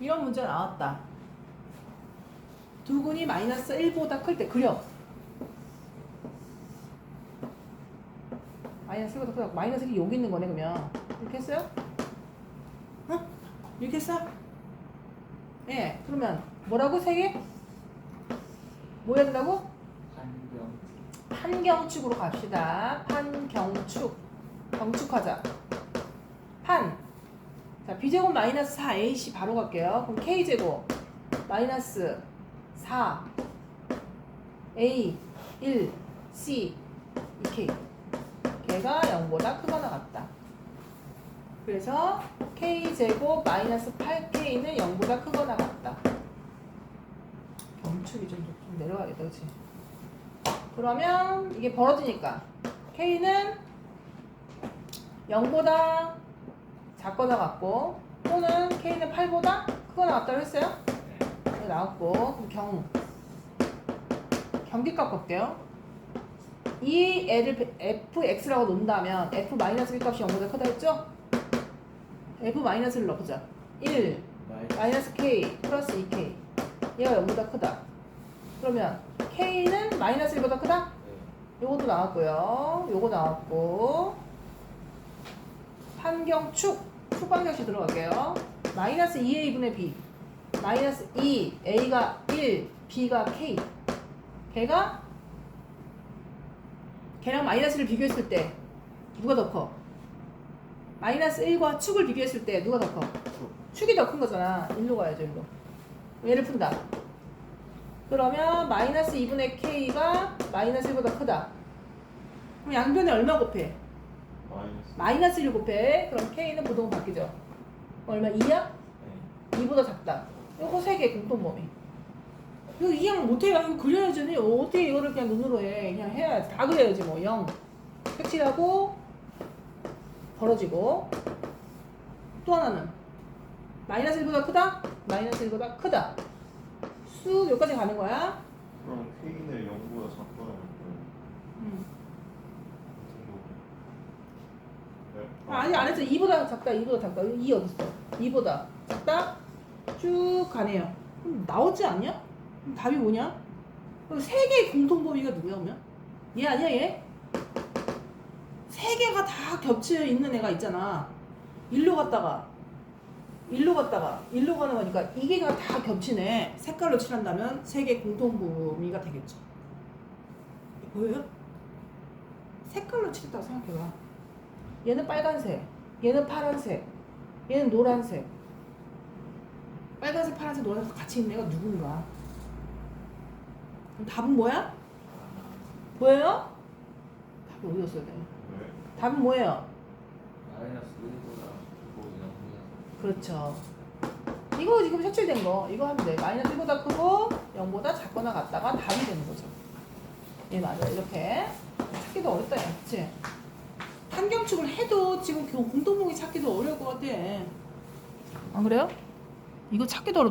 이런 문제 나왔다. 두근이 마이너스 1보다 클 때 그려. 마이너스 1보다 크다. 마이너스 1이 여기 있는 거네 그러면. 이렇게 했어요? 어? 이렇게 했어? 예. 그러면 뭐라고 세 개? 뭐 해야 된다고? 한경 판경축으로 갑시다. 판경축. 경축하자. 판. 자, b제곱 마이너스 4ac 바로 갈게요. 그럼 k제곱 마이너스 4 a 1 c 2k 걔가 0보다 크거나 같다. 그래서 k제곱 마이너스 8k는 0보다 크거나 같다. 경축이 좀, 좀 내려가겠다, 그치? 그러면 이게 벌어지니까 k는 0보다 작거나 같고 또는 k는 8보다 크거나 같다고 했어요? 네, 나왔고 그럼 경 경기값 볼게요. 이 애를 fx라고 놓는다면 f 마이너스 1 값이 0보다 크다 했죠? f 마이너스를 넣어보자. 1 마이너스 마이너스 k 플러스 2k 얘가 0보다 크다. 그러면 k는 마이너스 1보다 크다? 네. 요것도 나왔고요. 요거 나왔고 판경축 축방정식 들어갈게요. 마이너스 2a분의 b 마이너스 2 a가 1 b가 k 걔가 걔랑 마이너스를 비교했을 때 누가 더 커? 마이너스 1과 축을 비교했을 때 누가 더 커? 축. 축이 더 큰 거잖아. 일로 가야죠, 일로. 얘를 푼다. 그러면 마이너스 2분의 k가 마이너스 1보다 크다. 그럼 양변에 얼마 곱해? 마이너스 마이너스 1 곱해. 그럼 k는 부동은 바뀌죠. 얼마? 2야? 네. 2보다 작다. 요거 세개 공통 범위. 이거 이양 못해요. 이거 그려야지. 어떻게 이거를 그냥 눈으로 해. 그냥 해야지. 다 그려야지 뭐. 0. 색칠하고 벌어지고 또 하나는 마이너스 1보다 크다? 마이너스 1보다 크다. 쑥 여기까지 가는 거야. 그럼 K는 0보다 작거나. 음. 네. 아, 아니 안 했어. 2보다 작다. 2보다 작다. 2 어딨어? 2보다 작다. 쭉 가네요. 그럼 나오지 않냐? 그럼 답이 뭐냐? 그럼 세 개의 공통 범위가 누구야 그러면? 얘 아니야 얘? 세 개가 다 겹쳐 있는 애가 있잖아. 일로 갔다가 일로 갔다가 일로 가는 거니까 이게가 다 겹치네. 색깔로 칠한다면 세 개 공통 범위가 되겠죠. 보여요? 색깔로 칠했다고 생각해봐. 얘는 빨간색, 얘는 파란색, 얘는 노란색. 빨간색, 파란색, 노란색 같이 있는 애가 누군가? 그럼 답은 뭐야? 뭐예요? 답이 어디? 네. 답은 뭐예요? 마이너스 1보다 크고 0보다 그렇죠. 이거 지금 색칠된 거. 이거 하면 돼. 마이너스 1보다 크고 0보다 작거나 같다가 답이 되는 거죠. 예, 맞아. 이렇게. 찾기도 어렵다, 야. 그치? 한경축을 해도 지금 그 공동목이 찾기도 어려울 것 같아. 안 그래요? 이거 찾기도 어렵다.